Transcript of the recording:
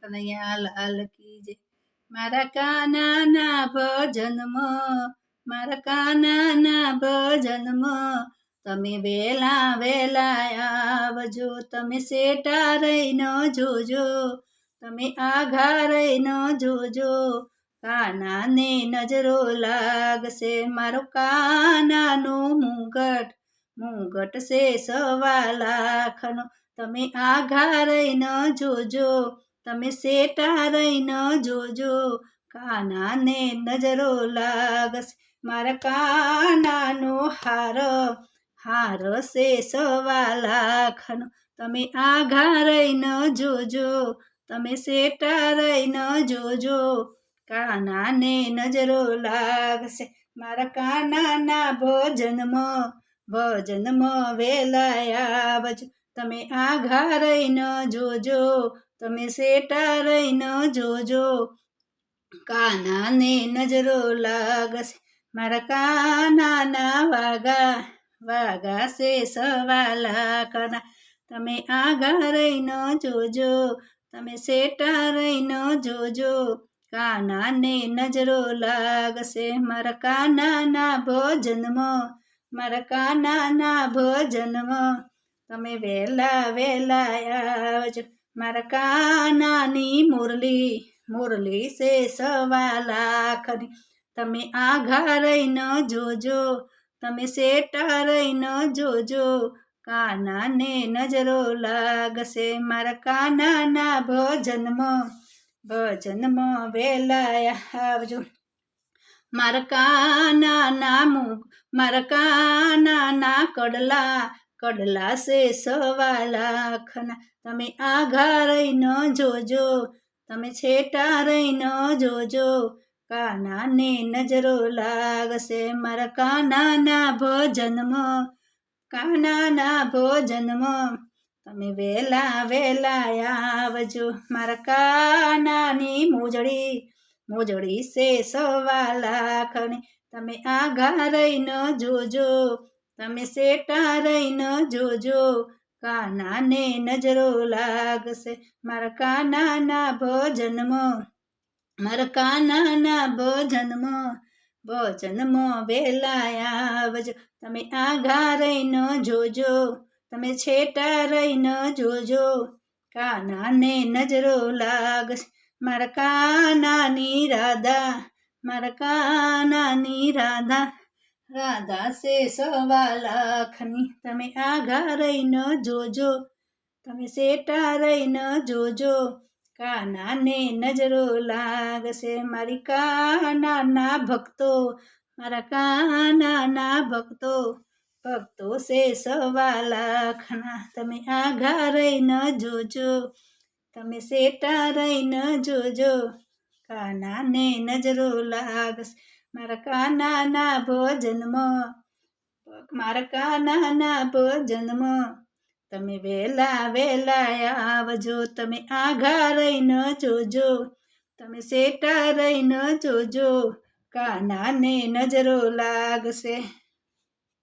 કનૈયા લાલ કી જય મારા કાનાના ભજનમાં, મારા કાનાના ભજનમાં તમે વેલા વેલા આવજો, તમે શેટા રહીને જોજો, તમે આઘા રહીને જોજો. કાનાને નજરો લાગશે મારો કાનાનો મુગટ મુગટ છે સવા લાખનો, તમે આઘા રહીને જોજો. તમે સેટા રહી ન જોજો. કાનાને નજરો લાગશે મારા કાનાનો હાર હાર છે સવા લાખનો તમે આઘા ન જોજો. તમે સેટા રહી ન જોજો. કાનાને નજરો લાગશે મારા કાનાના ભોજનમાં, ભજનમાં વેલાયા આવજો તમે આઘા ન જોજો. તમે સેટા રહીને જોજો. કાનાને નજરો લાગશે. મારા કાનાના વાગા વાગા છે સવા લાખના તમે આગા રહીને જોજો. તમે સેટા રહીને જોજો. કાનાને નજરો લાગશે. મારા કાનાના ભોજનમાં, મારા કાનાના ભોજનમાં. તમે વહેલા વહેલા આવજો. મારા કાનાની મુરલી મુરલી સે સવા લાખની તમે આઘા રહીને જોજો, તમે સેટા રહીને જોજો, કાનાને નજરો લાગશે મારા કાનાના ભજનમાં. ભજનમાં વેલાય આવજો. મારા કાનાના મુ મારા કાનાના કડલા કડલા છે સવા લાખના તમે આઘા ન જોજો, તમે છેટા ન જોજો. કાનાને નજરો લાગશે મારા કાનાના ભજનમાં, કાનાના ભોજનમાં. તમે વેલા વેલા આવજો મારા કાનાની મોજડી મોજડી સે સવા લાખની તમે આઘા ન જોજો તમે શેટા રહીને જોજો, કાનાને નજરો લાગશે. મારા કાનાના ભોજનમાં, મારા કાનાના ભોજનમાં ભોજનમાં વેલા આવજો. તમે આઘા રહીને જોજો, તમે છેટા રહીને જોજો, કાનાને નજરો લાગશે. મારા કાનાની રાધા, મારા કાનાની રાધા. રાધા સે સવા લાખની તમે આઘા રહીને જોજો, તમે શેટા રહીને જોજો, કાનાને નજરો લાગશે મારી કાનાના ભક્તો, મારા કાનાના ભક્તો ભક્તો સે સવા લાખના તમે આઘા રહીને જોજો, તમે શેટા રહીને જોજો, કાનાને નજરો લાગશે મારા કાનાના ભોજનમાં મારા કાનાના ભોજનમાં. તમે વહેલા વહેલા આવજો, તમે આઘા રહીને જોજો. તમે સેટા રહીને જોજો. કાનાને નજરો લાગશે.